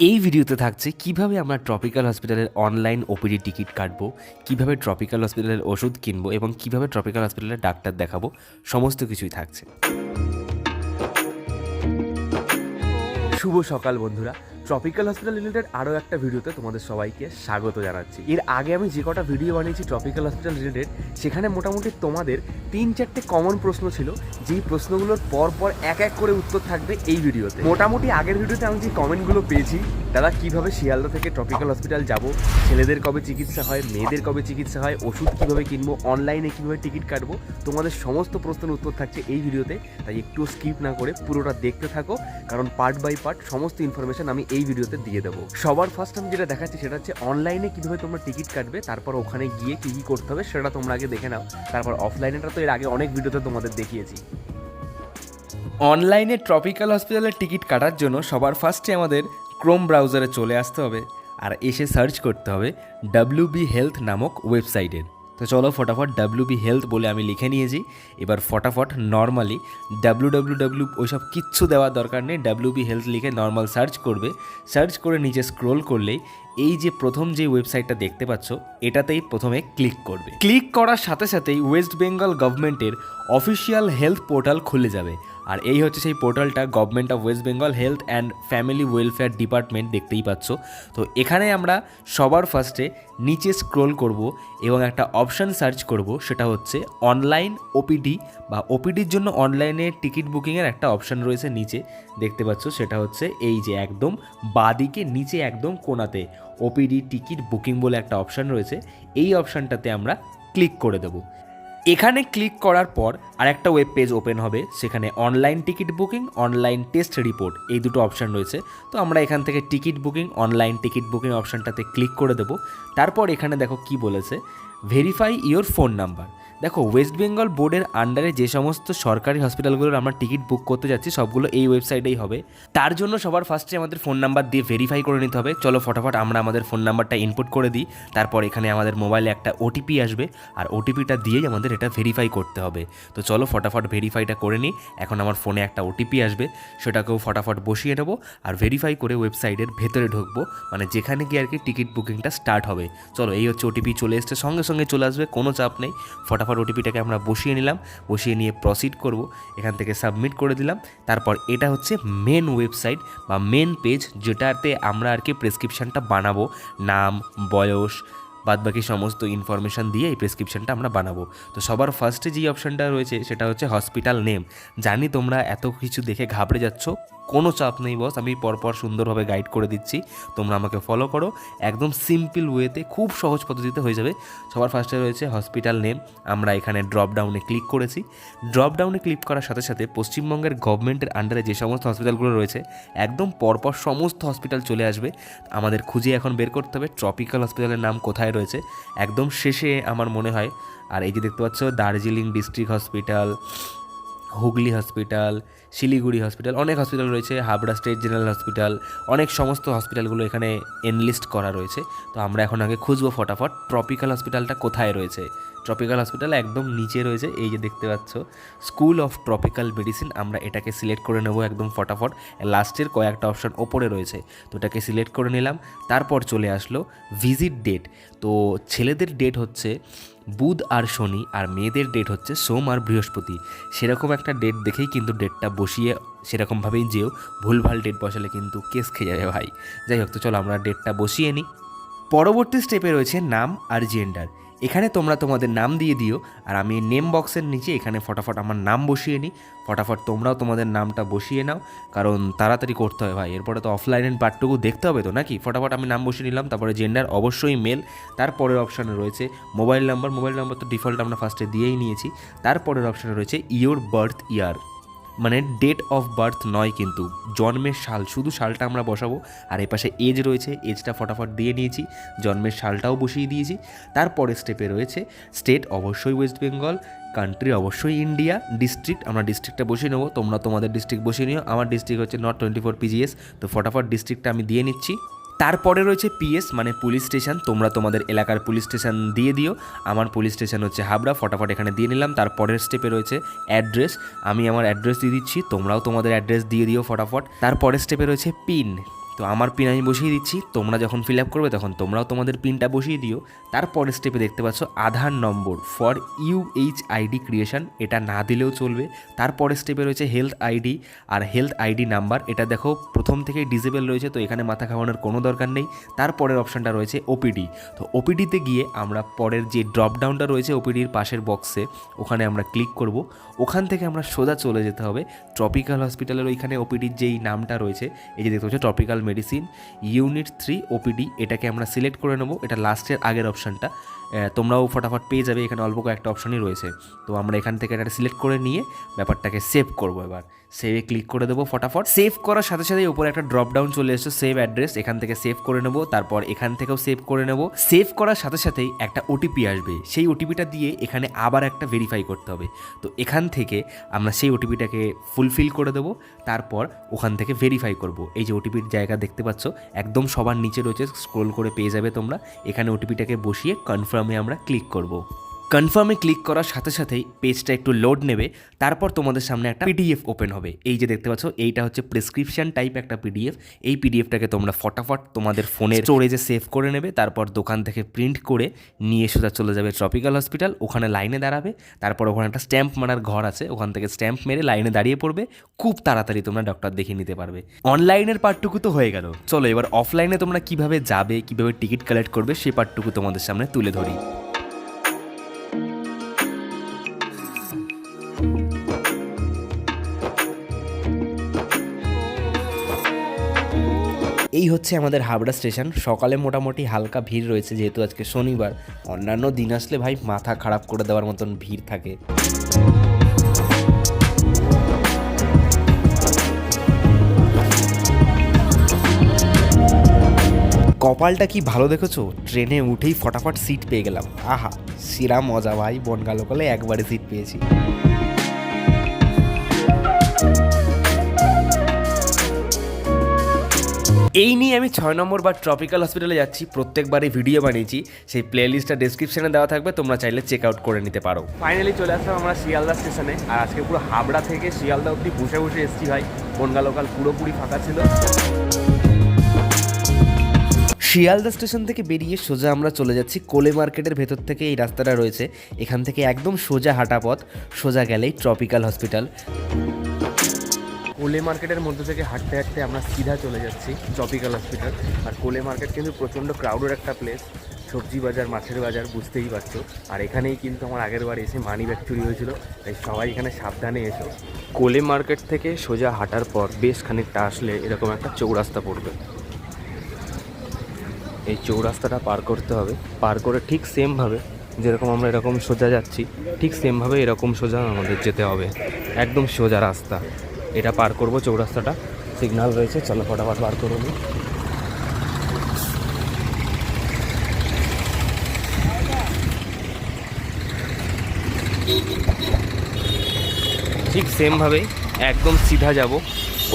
এই ভিডিওতে থাকছে কীভাবে আমরা ট্রপিক্যাল হসপিটালের অনলাইন ওপিডি টিকিট কাটবো, কীভাবে ট্রপিক্যাল হসপিটালের ওষুধ কিনবো এবং কীভাবে ট্রপিক্যাল হসপিটালের ডাক্তার দেখাবো, সমস্ত কিছুই থাকছে। শুভ সকাল বন্ধুরা। ট্রপিক্যাল হসপিটাল রিলেটেড আরও একটা ভিডিওতে তোমাদের সবাইকে স্বাগত জানাচ্ছি। এর আগে আমি যে কটা ভিডিও বানিয়েছি ট্রপিক্যাল হসপিটাল রিলেটেড সেখানে মোটামুটি তোমাদের তিন চারটে কমন প্রশ্ন ছিল। যেই প্রশ্নগুলোর পর পর এক এক করে উত্তর থাকবে এই ভিডিওতে। মোটামুটি আগের ভিডিওতে আমি যে কমেন্টগুলো পেয়েছি, দাদা কীভাবে শিয়ালদা থেকে ট্রপিক্যাল হসপিটাল যাব? ছেলেদের কবে চিকিৎসা হয়? মেয়েদের কবে চিকিৎসা হয়? ওষুধ কীভাবে কিনবো? অনলাইনে কীভাবে টিকিট কাটবো? তোমাদের সমস্ত প্রশ্নের উত্তর থাকছে এই ভিডিওতে। তাই একটু স্কিপ না করে পুরোটা দেখতে থাকো। কারণ পার্ট বাই পার্ট সমস্ত ইনফরমেশন আমি এই ভিডিওতে দিয়ে দেবো। সবার ফার্স্ট আমি যেটা দেখাচ্ছি সেটা হচ্ছে অনলাইনে কীভাবে তোমরা টিকিট কাটবে, তারপর ওখানে গিয়ে কী কী করতে হবে সেটা তোমরা আগে দেখে নাও। তারপর অফলাইনেটা তো এর আগে অনেক ভিডিওতে তোমাদের দেখিয়েছি। অনলাইনে ট্রপিক্যাল হসপিটালের টিকিট কাটার জন্য সবার ফার্স্টে আমাদের ক্রোম ব্রাউজারে চলে আসতে হবে, আর এসে সার্চ করতে হবে ডাব্লিউ বি হেলথ নামক ওয়েবসাইটের তো চলো ফটাফট ডাব্লিউ বি হেলথ বলে আমি লিখে নিয়েছি। এবার ফটাফট নর্মালি ডাব্লিউ ডাব্লিউ ডাব্লিউ ওইসব কিচ্ছু দেওয়ার দরকার নেই। ডাব্লিউ বি হেলথ লিখে নর্মাল সার্চ করবে। সার্চ করে নিচে স্ক্রোল করলেই এই যে প্রথম যে ওয়েবসাইটটা দেখতে পাচ্ছ, এটাতেই প্রথমে ক্লিক করবে। ক্লিক করার সাথে সাথেই ওয়েস্ট বেঙ্গল গভর্নমেন্টের অফিসিয়াল হেলথ পোর্টাল খুলে যাবে। আর এই হচ্ছে সেই পোর্টালটা government of West Bengal health and family welfare department দেখতেই পাচ্ছ। তো এখানে আমরা সবার ফার্স্টে নিচে স্ক্রোল করব এবং একটা অপশান সার্চ করব, সেটা হচ্ছে অনলাইন ওপিডি বা ওপিডির জন্য অনলাইনে টিকিট বুকিংয়ের একটা অপশান রয়েছে নিচে। দেখতে পাচ্ছ সেটা হচ্ছে এই যে একদম বাদিকে নিচে একদম কোনাতে ওপিডি টিকিট বুকিং বলে একটা অপশান রয়েছে, এই অপশানটাতে আমরা ক্লিক করে দেবো। এখানে ক্লিক করার পর আর একটা ওয়েব পেজ ওপেন হবে, সেখানে online ticket booking online test report এই দুটো অপশান রয়েছে। তো আমরা এখান থেকে ticket booking online ticket booking অপশানটাতে click করে দেবো। তারপর এখানে দেখো কি বলেছে ভেরিফাই ইয়োর ফোন নাম্বার দেখো ওয়েস্ট বেঙ্গল বোর্ডের আন্ডারে যে সমস্ত সরকারি হসপিটালগুলোর আমরা টিকিট বুক করতে যাচ্ছি, সবগুলো এই ওয়েবসাইটেই হবে। তার জন্য সবার ফার্স্টে আমাদের ফোন নাম্বার দিয়ে ভেরিফাই করে নিতে হবে। চলো, ফটাফট আমরা আমাদের ফোন নাম্বারটা ইনপুট করে দিই। তারপর এখানে আমাদের মোবাইলে একটা ওটিপি আসবে। আর ওটিপিটা দিয়েই আমাদের এটা ভেরিফাই করতে হবে। তো চলো, ফটাফট ভেরিফাইটা করে নিই। এখন আমার ফোনে একটা ওটিপি আসবে। সেটাকেও ফটাফট বসিয়ে নেব আর ভেরিফাই করে ওয়েবসাইটের ভেতরে ঢুকবো। মানে যেখানে গিয়ে আর কি টিকিট বুকিংটা স্টার্ট হবে। চলো, এই হচ্ছে ওটিপি চলে এসছে। সঙ্গে সঙ্গে চলে আসবে, কোনো চাপ নেই। ফটাফট ওটিপিটাকে আমরা বসিয়ে নিলাম, বসিয়ে নিয়ে প্রসিড করব, এখান থেকে সাবমিট করে দিলাম। তারপর এটা হচ্ছে মেন ওয়েবসাইট বা মেন পেজ যেটাতে আমরা আর কি প্রেসক্রিপশানটা বানাবো, নাম, বয়স বাদ বাকি সমস্ত ইনফরমেশান দিয়ে এই প্রেসক্রিপশনটা আমরা বানাবো। তো সবার ফার্স্টে যেই অপশানটা রয়েছে সেটা হচ্ছে হসপিটাল নেম জানি তোমরা এত কিছু দেখে ঘাবড়ে যাচ্ছ। কোনো চাপ নেই, বস। আমি পরপর সুন্দরভাবে গাইড করে দিচ্ছি। তোমরা আমাকে ফলো করো। একদম সিম্পল ওয়েতে খুব সহজ পদ্ধতিতে হয়ে যাবে। সবার ফার্স্টে রয়েছে হসপিটাল নেম আমরা এখানে ড্রপ ডাউনে ক্লিক করেছি। ড্রপ ডাউনে ক্লিক করার সাথে সাথে পশ্চিমবঙ্গের গভর্নমেন্টের আন্ডারে যে সমস্ত হসপিটালগুলো রয়েছে, একদম পরপর সমস্ত হসপিটাল চলে আসবে। আমাদের খুঁজে এখন বের করতে হবে। ট্রপিক্যাল হসপিটালের নাম কোথায় রয়েছে? একদম শেষে আমার মনে হয়। আর এই যে দেখতে পাচ্ছ Darjeeling district hospital Hooghly hospital, Siliguri hospital, অনেক হসপিটাল রয়েছে, হাবড়া স্টেট জেনারেল হসপিটাল, অনেক সমস্ত হসপিটালগুলো এখানে এনলিস্ট করা রয়েছে। তো আমরা এখন আগে খুঁজবো ফটাফট ট্রপিক্যাল হসপিটালটা কোথায় রয়েছে? ট্রপিক্যাল হসপিটাল একদম নিচে রয়েছে, এই যে দেখতে পাচ্ছ। স্কুল অফ ট্রপিক্যাল মেডিসিন আমরা এটাকে সিলেক্ট করে নেব একদম ফটাফট। লাস্টের কয়েকটা অপশন ওপরে রয়েছে, তো এটাকে সিলেক্ট করে নিলাম। তারপর চলে আসলো ভিজিট ডেট তো ছেলেদের ডেট হচ্ছে বুধ আর শনি, আর মেয়েদের ডেট হচ্ছে সোম আর বৃহস্পতি। সেরকম একটা ডেট দেখেই কিন্তু ডেটটা বসিয়ে সেরকমভাবেই যেও, ভুলভাল ডেট বসালে কিন্তু কেস খেয়ে যাবে ভাই। যাই হোক, তো চলো আমরা ডেটটা বসিয়ে নিই। পরবর্তী স্টেপে রয়েছে নাম আর জেন্ডার এখানে তোমরা তোমাদের নাম দিয়ে দিও, আর আমি নেম বক্সের নিচে এখানে ফটাফট আমার নাম বসিয়ে নিই। ফটাফট তোমরাও তোমাদের নামটা বসিয়ে নাও, কারণ তাড়াতাড়ি করতে হয় ভাই। এরপরে তো অফলাইনের পার্টটুকু দেখতে হবে তো নাকি? ফটাফট আমি নাম বসিয়ে নিলাম, তারপরে জেন্ডার অবশ্যই মেল তারপরের অপশানে রয়েছে মোবাইল নাম্বার মোবাইল নাম্বার তো ডিফল্ট আমরা ফার্স্টে দিয়েই নিয়েছি। তারপরের অপশানে রয়েছে ইয়োর বার্থ ইয়ার মানে ডেট অফ বার্থ নয় কিন্তু, জন্মের সাল, শুধু সালটা আমরা বসাবো, আর এই পাশে এজ রয়েছে এজটা ফটাফট দিয়ে নিয়েছি, জন্মের সালটাও বসিয়ে দিয়েছি তারপরে স্টেপে রয়েছে স্টেট অবশ্যই ওয়েস্ট বেঙ্গল কান্ট্রি অবশ্যই ইন্ডিয়া ডিস্ট্রিক্ট আমরা ডিস্ট্রিক্টটা বসিয়ে নেব, তোমরা তোমাদের ডিস্ট্রিক্ট বসিয়ে নিও, আমার ডিস্ট্রিক্ট হচ্ছে নট টোয়েন্টি ফোর পিজিএস তো ফটাফট ডিস্ট্রিক্টটা আমি দিয়ে নিচ্ছি। তারপরে রয়েছে পিএস মানে পুলিশ স্টেশন। তোমরা তোমাদের এলাকার পুলিশ স্টেশন দিয়ে দিও। আমার পুলিশ স্টেশন হচ্ছে হাবড়া। ফটাফট এখানে দিয়ে নিলাম। তারপরের স্টেপে রয়েছে অ্যাড্রেস আমি আমার অ্যাড্রেস দিয়ে দিচ্ছি। তোমরাও তোমাদের অ্যাড্রেস দিয়ে দিও ফটাফট। তারপরের স্টেপে রয়েছে পিন তো আমার পিন আমি বসিয়ে দিচ্ছি। তোমরা যখন ফিল আপ করবে তখন তোমরাও তোমাদের পিনটা বসিয়ে দিও। তারপরের স্টেপে দেখতে পাচ্ছ Aadhaar number for U H ID creation এটা না দিলেও চলবে। তারপরের স্টেপে রয়েছে হেলথ আইডি আর হেলথ আইডি নাম্বার এটা দেখো প্রথম থেকেই ডিসেবল রয়েছে, তো এখানে মাথা খাওয়ানোর কোনো দরকার নেই। তারপরের অপশানটা রয়েছে ওপিডি তো ওপিডিতে গিয়ে আমরা পরের যে ড্রপ ডাউনটা রয়েছে ওপিডির পাশের বক্সে ওখানে আমরা ক্লিক করব। ওখান থেকে আমরা সোজা চলে যেতে হবে। ট্রপিক্যাল হসপিটালের ওইখানে ওপিডির যেই নামটা রয়েছে, এই যে দেখতে পাচ্ছ tropical medicine unit three OPD এটাকে আমরা সিলেক্ট করে নেব। এটা লাস্টের আগের অপশানটা তোমরাও ফটাফট পেয়ে যাবে, এখানে অল্প কয়েকটা অপশনই রয়েছে। তো আমরা এখান থেকে এটা সিলেক্ট করে নিয়ে ব্যাপারটাকে সেভ করব এবার। সেভে ক্লিক করে দেবো ফটাফট। সেভ করার সাথে সাথে উপরে একটা ড্রপ ডাউন চলে এসেছে সেভ অ্যাড্রেস এখান থেকে সেভ করে নেব, তারপর এখান থেকেও সেভ করে নেব। সেভ করার সাথে সাথেই একটা ওটিপি আসবে, সেই ওটিপিটা দিয়ে এখানে আবার একটা ভেরিফাই করতে হবে। তো এখান থেকে আমরা সেই ওটিপিটাকে ফুলফিল করে দেবো, তারপর ওখান থেকে ভেরিফাই করব। এই যে ওটিপির জায়গা দেখতে পাচ্ছ, একদম সবার নিচে রয়েছে স্ক্রোল করে পেয়ে যাবে তোমরা। এখানে ওটিপিটাকে বসিয়ে কনফার্মে আমরা ক্লিক করব। কনফার্মে ক্লিক করার সাথে সাথেই পেজটা একটু লোড নেবে। তারপর তোমাদের সামনে একটা পিডিএফ ওপেন হবে। এই যে দেখতে পাচ্ছ, এইটা হচ্ছে প্রেসক্রিপশন টাইপ একটা পিডিএফ এই পিডিএফটাকে তোমরা ফটাফট তোমাদের ফোনের স্টোরেজে সেভ করে নেবে। তারপর দোকান থেকে প্রিন্ট করে নিয়ে সোজা চলে যাবে ট্রপিক্যাল হসপিটাল ওখানে লাইনে দাঁড়াবে। তারপর ওখানে একটা স্ট্যাম্প মারার ঘর আছে। ওখান থেকে স্ট্যাম্প মেরে লাইনে দাঁড়িয়ে পড়বে। খুব তাড়াতাড়ি তোমরা ডক্টর দেখিয়ে নিতে পারবে। অনলাইনের পার্টটুকু তো হয়ে গেল। চলো এবার অফলাইনে তোমরা কীভাবে যাবে, কীভাবে টিকিট কালেক্ট করবে সেই পার্টটুকু তোমাদের সামনে তুলে ধরি। এই হচ্ছে আমাদের হাবড়া স্টেশন। সকালে মোটামুটি হালকা ভিড় রয়েছে, যেহেতু আজকে শনিবার। অন্যান্য দিন আসলে ভাই মাথা খারাপ করে দেওয়ার মতন ভিড় থাকে। কপালটা কি ভালো দেখেছ? ট্রেনে উঠেই ফটাফট সিট পেয়ে গেলাম। আহা সিরা মজা ভাই, বনগা লোকালে একবারে সিট পেয়েছি। এই নিয়ে আমি ছয় নম্বর বা ট্রপিক্যাল হসপিটালে যাচ্ছি প্রত্যেকবারই ভিডিও বানিয়েছি। সেই প্লেলিস্টটা ডিসক্রিপশনে দেওয়া থাকবে তোমরা চাইলে চেক আউট করে নিতে পারো। ফাইনালি চলে আসলাম আমরা শিয়ালদা স্টেশনে আর আজকে পুরো হাবড়া থেকে শিয়ালদা অবধি বসে বসে এসেছি ভাই। বনগা লোকাল পুরোপুরি ফাঁকা ছিল। শিয়ালদা স্টেশন থেকে বেরিয়ে সোজা আমরা চলে যাচ্ছি কোলে মার্কেটের ভেতর থেকে এই রাস্তাটা রয়েছে। এখান থেকে একদম সোজা হাঁটা পথ সোজা গেলেই ট্রপিক্যাল হসপিটাল কোলে মার্কেটের মধ্যে থেকে হাঁটতে হাঁটতে আমরা সিধা চলে যাচ্ছি ট্রপিক্যাল হসপিটাল আর কোলে মার্কেট কিন্তু প্রচণ্ড ক্রাউডের একটা প্লেস সবজি বাজার, মাছের বাজার, বুঝতেই পারছ। আর এখানেই কিন্তু আমার আগের বার এসে মানি ব্যাগ চুরি হয়েছিল। তাই সবাই এখানে সাবধানে এসো। কোলে মার্কেট থেকে সোজা হাঁটার পর বেশ খানিকটা আসলে এরকম একটা চৌরাস্তা পড়বে। এই চৌরাস্তাটা পার করতে হবে। পার করে ঠিক সেমভাবে যেরকম আমরা এরকম সোজা যাচ্ছি, ঠিক সেমভাবে এরকম সোজা আমাদের যেতে হবে। একদম সোজা রাস্তা। এটা পার করব চৌরাস্তাটা। সিগন্যাল রয়েছে, চলো ফটাফট পার করব ঠিক সেমভাবেই একদম সিধা যাব।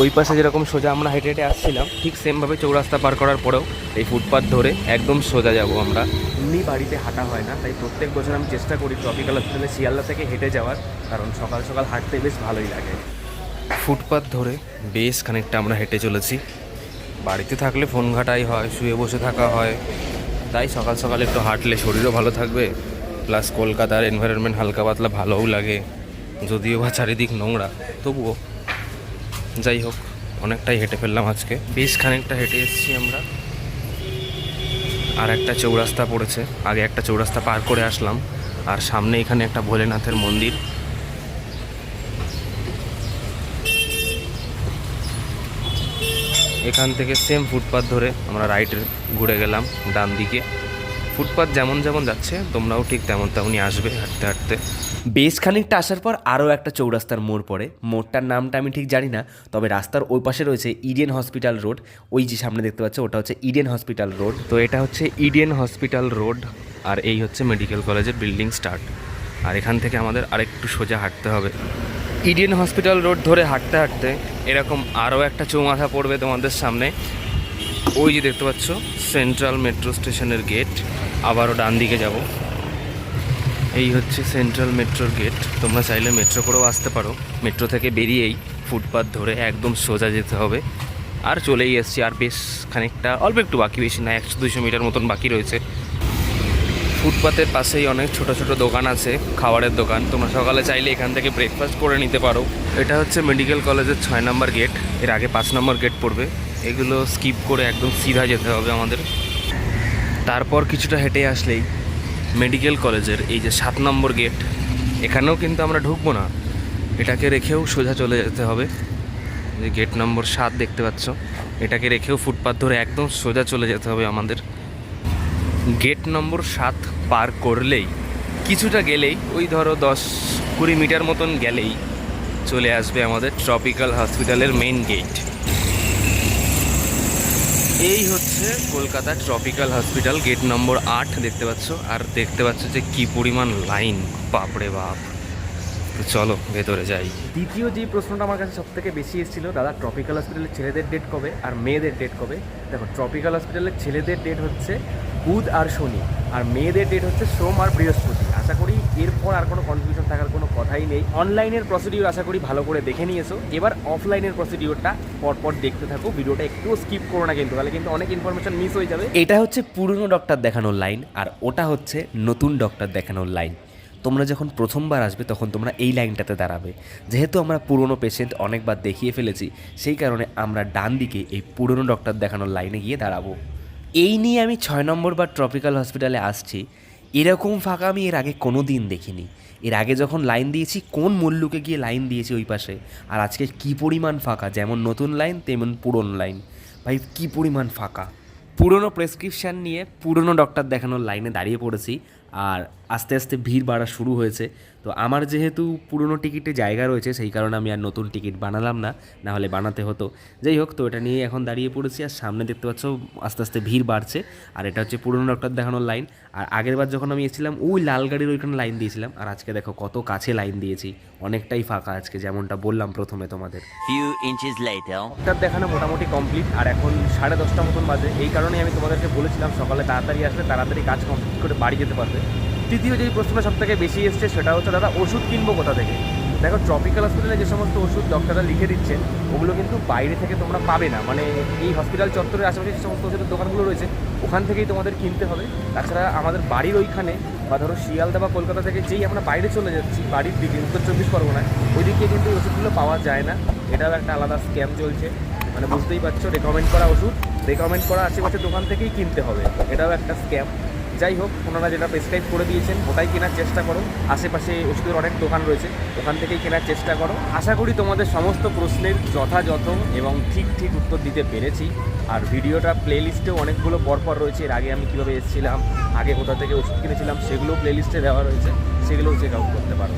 ওই পাশে যেরকম সোজা আমরা হেঁটে হেঁটে আসছিলাম, ঠিক সেমভাবে চৌরাস্তা পার করার পরেও এই ফুটপাথ ধরে একদম সোজা যাব আমরা। এমনি বাড়িতে হাঁটা হয় না, তাই প্রত্যেক বছর আমি চেষ্টা করি ট্রপিক্যাল হসপিটালে শিয়ালদা থেকে হেঁটে যাওয়ার, কারণ সকাল সকাল হাঁটতে বেশ ভালোই লাগে। ফুটপাথ ধরে বেশ খানিকটা আমরা হেঁটে চলেছি। বাড়িতে থাকলে ফোন ঘাটাই হয়, শুয়ে বসে থাকা হয়। তাই সকাল সকাল একটু হাঁটলে শরীরও ভালো থাকবে। প্লাস কলকাতার এনভায়রনমেন্ট হালকা পাতলা ভালোও লাগে। যদিও বা চারিদিক নোংরা, তবুও। যাই হোক, অনেকটাই হেঁটে ফেললাম আজকে। বেশ খানিকটা হেঁটে এসেছি আমরা। আর একটা চৌরাস্তা পড়েছে। আগে একটা চৌরাস্তা পার করে আসলাম। আর সামনে এখানে একটা ভোলেনাথের মন্দির। এখান থেকে সেম ফুটপাথ ধরে আমরা রাইট ঘুরে গেলাম ডান দিকে। ফুটপাথ যেমন যেমন যাচ্ছে তোমরাও ঠিক তেমন তেমনই আসবে হাঁটতে হাঁটতে। বেশ খানিকটা আসার পর আরও একটা চৌরাস্তার মোড় পড়ে। মোড়টার নামটা আমি ঠিক জানি না তবে রাস্তার ওই পাশে রয়েছে ইডেন হসপিটাল রোড ওই যে সামনে দেখতে পাচ্ছ ওটা হচ্ছে ইডেন হসপিটাল রোড তো এটা হচ্ছে ইডেন হসপিটাল রোড আর এই হচ্ছে মেডিকেল কলেজের বিল্ডিং স্টার্ট আর এখান থেকে আমাদের আরেকটু সোজা হাঁটতে হবে। ইডেন হসপিটাল রোড ধরে হাঁটতে হাঁটতে এরকম আরও একটা চৌমাথা পড়বে তোমাদের সামনে। ওই যে দেখতে পাচ্ছ সেন্ট্রাল মেট্রো স্টেশনের গেট আবারও ডান দিকে যাব। এই হচ্ছে সেন্ট্রাল মেট্রোর গেট তোমরা চাইলে মেট্রো করেও আসতে পারো। মেট্রো থেকে বেরিয়েই ফুটপাথ ধরে একদম সোজা যেতে হবে। আর চলেই এসছি। আর বেশ খানিকটা, অল্প একটু বাকি, বেশি না, একশো দুশো মিটার মতন বাকি রয়েছে। ফুটপাতের পাশেই অনেক ছোট ছোট দোকান আছে, খাবারের দোকান। তোমরা সকালে চাইলে এখান থেকে ব্রেকফাস্ট করে নিতে পারো। এটা হচ্ছে মেডিকেল কলেজের ছয় নম্বর গেটের আগে পাঁচ নম্বর গেট পড়বে। এগুলো স্কিপ করে একদম সিধা যেতে হবে আমাদের। তারপর কিছুটা হেঁটে আসলেই মেডিকেল কলেজের এই যে সাত নম্বর গেট এখানেও কিন্তু আমরা ঢুকবো না। এটাকে রেখেও সোজা চলে যেতে হবে। যে গেট নম্বর সাত দেখতে পাচ্ছ। এটাকে রেখেও ফুটপাথ ধরে একদম সোজা চলে যেতে হবে আমাদের। গেট নম্বর সাত পার করলেই, কিছুটা গেলেই, ওই ধরো দশ কুড়ি মিটার মতন গেলেই চলে আসবে আমাদের ট্রপিক্যাল হসপিটালের মেইন গেট এই হচ্ছে Kolkata tropical hospital gate number আট দেখতে পাচ্ছ, আর দেখতে পাচ্ছ যে কি পরিমাণ লাইন বাপরে বাপ। চলো, ভেতরে যাই। দ্বিতীয় যে প্রশ্নটা আমার কাছে সব থেকে বেশি এসেছিল, দাদা ট্রপিক্যাল হসপিটালের ছেলেদের ডেট কবে আর মেয়েদের ডেট কবে? দেখো ট্রপিক্যাল হসপিটালের ছেলেদের ডেট হচ্ছে বুধ আর শনি। আর মেয়েদের ডেট হচ্ছে সোম আর বৃহস্পতি। আশা করি এরপর আর কোনো কনফিউশন থাকার কোনো কথাই নেই। অনলাইনের প্রসিডিওর আশা করি ভালো করে দেখে নিয়েছো। এবার অফলাইনের প্রসিডিওরটা পরপর দেখতে থাকো। ভিডিওটা একটুও স্কিপ করো না কিন্তু, তাহলে কিন্তু অনেক ইনফরমেশন মিস হয়ে যাবে। এটা হচ্ছে পুরনো ডক্টর দেখানোর লাইন আর ওটা হচ্ছে নতুন ডক্টর দেখানোর লাইন তোমরা যখন প্রথমবার আসবে, তখন তোমরা এই লাইনটাতে দাঁড়াবে। যেহেতু আমরা পুরনো পেশেন্ট অনেকবার দেখিয়ে ফেলেছি, সেই কারণে আমরা ডান দিকে এই পুরনো ডক্টর দেখানোর লাইনে গিয়ে দাঁড়াবো। এই নিয়ে আমি ছয় নম্বর বা ট্রপিক্যাল হসপিটালে আসছি। এরকম ফাঁকা আমি এর আগে কোনো দিন দেখিনি। এর আগে যখন লাইন দিয়েছি, কোন মূল্যকে গিয়ে লাইন দিয়েছি ওই পাশে? আর আজকে কী পরিমাণ ফাঁকা? যেমন নতুন লাইন তেমন পুরনো লাইন ভাই, কী পরিমাণ ফাঁকা? পুরনো প্রেসক্রিপশান নিয়ে পুরনো ডক্টর দেখানোর লাইনে দাঁড়িয়ে পড়েছি। আর আস্তে আস্তে ভিড় বাড়া শুরু হয়েছে। তো আমার যেহেতু পুরনো টিকিটে জায়গা রয়েছে সেই কারণে আমি আর নতুন টিকিট বানালাম না না হলে বানাতে হতো। যাই হোক তো এটা নিয়ে এখন দাঁড়িয়ে পড়েছি আর সামনে দেখতে পাচ্ছ আস্তে আস্তে ভিড় বাড়ছে আর এটা হচ্ছে পুরনো ডক্টর দেখানোর লাইন। আর আগের বার যখন আমি এসেছিলাম ওই লাল গাড়ির ওইখানে লাইন দিয়েছিলাম আর আজকে দেখো কত কাছে লাইন দিয়েছি অনেকটাই ফাঁকা আজকে যেমনটা বললাম প্রথমে তোমাদের. ডক্টর দেখানো মোটামুটি কমপ্লিট আর এখন সাড়ে দশটা মতন বাজে এই কারণে আমি তোমাদেরকে বলেছিলাম সকালে তাড়াতাড়ি আসলে তাড়াতাড়ি কাজ কমপ্লিট করে বাড়ি যেতে পারবে। তৃতীয় যেই প্রশ্নটা সব থেকে বেশি এসছে সেটা হচ্ছে, দাদা, ওষুধ কিনবো কোথা থেকে? দেখো ট্রপিক্যাল হসপিটালে যে সমস্ত ওষুধ ডক্টররা লিখে দিচ্ছেন ওগুলো কিন্তু বাইরে থেকে তোমরা পাবে না। মানে এই হসপিটাল চত্বরের আশেপাশে যে সমস্ত ওষুধের দোকানগুলো রয়েছে, ওখান থেকেই তোমাদের কিনতে হবে। তাছাড়া আমাদের বাড়ির ওইখানে, বা ধরো শিয়ালদা বা কলকাতা থেকে যেই আমরা বাইরে চলে যাচ্ছি, বাড়ির দিকে, উত্তর চব্বিশ পরগনায় ওই দিকে কিন্তু এই ওষুধগুলো পাওয়া যায় না। এটাও একটা আলাদা স্ক্যাম চলছে। মানে বুঝতেই পারছ রেকমেন্ড করা ওষুধ রেকমেন্ড করা আশেপাশে দোকান থেকেই কিনতে হবে। এটাও একটা স্ক্যাম যাই হোক, ওনারা যেটা প্রেসক্রাইব করে দিয়েছেন, ওটাই কেনার চেষ্টা করো। আশেপাশে ওষুধের অনেক দোকান রয়েছে, ওখান থেকেই কেনার চেষ্টা করো। আশা করি তোমাদের সমস্ত প্রশ্নের যথাযথ এবং ঠিক ঠিক উত্তর দিতে পেরেছি। আর ভিডিওটা প্লেলিস্টেও অনেকগুলো পরপর রয়েছে, এর আগে আমি কীভাবে এসেছিলাম, আগে কোথা থেকে ওষুধ কিনেছিলাম সেগুলো প্লেলিস্টে দেওয়া রয়েছে, সেগুলোও চেক আউট করতে পারো।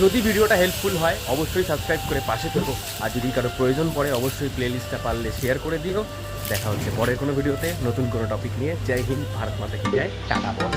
যদি ভিডিওটা হেল্পফুল হয়, অবশ্যই সাবস্ক্রাইব করে পাশে থেকো। আর যদি কারও প্রয়োজন পড়ে, অবশ্যই প্লেলিস্টটা পারলে শেয়ার করে দিও। দেখা হচ্ছে পরের কোনো ভিডিওতে। নতুন কোনো টপিক নিয়ে। জয় হিন্দ, ভারত মাতা কি যায় টাটা বস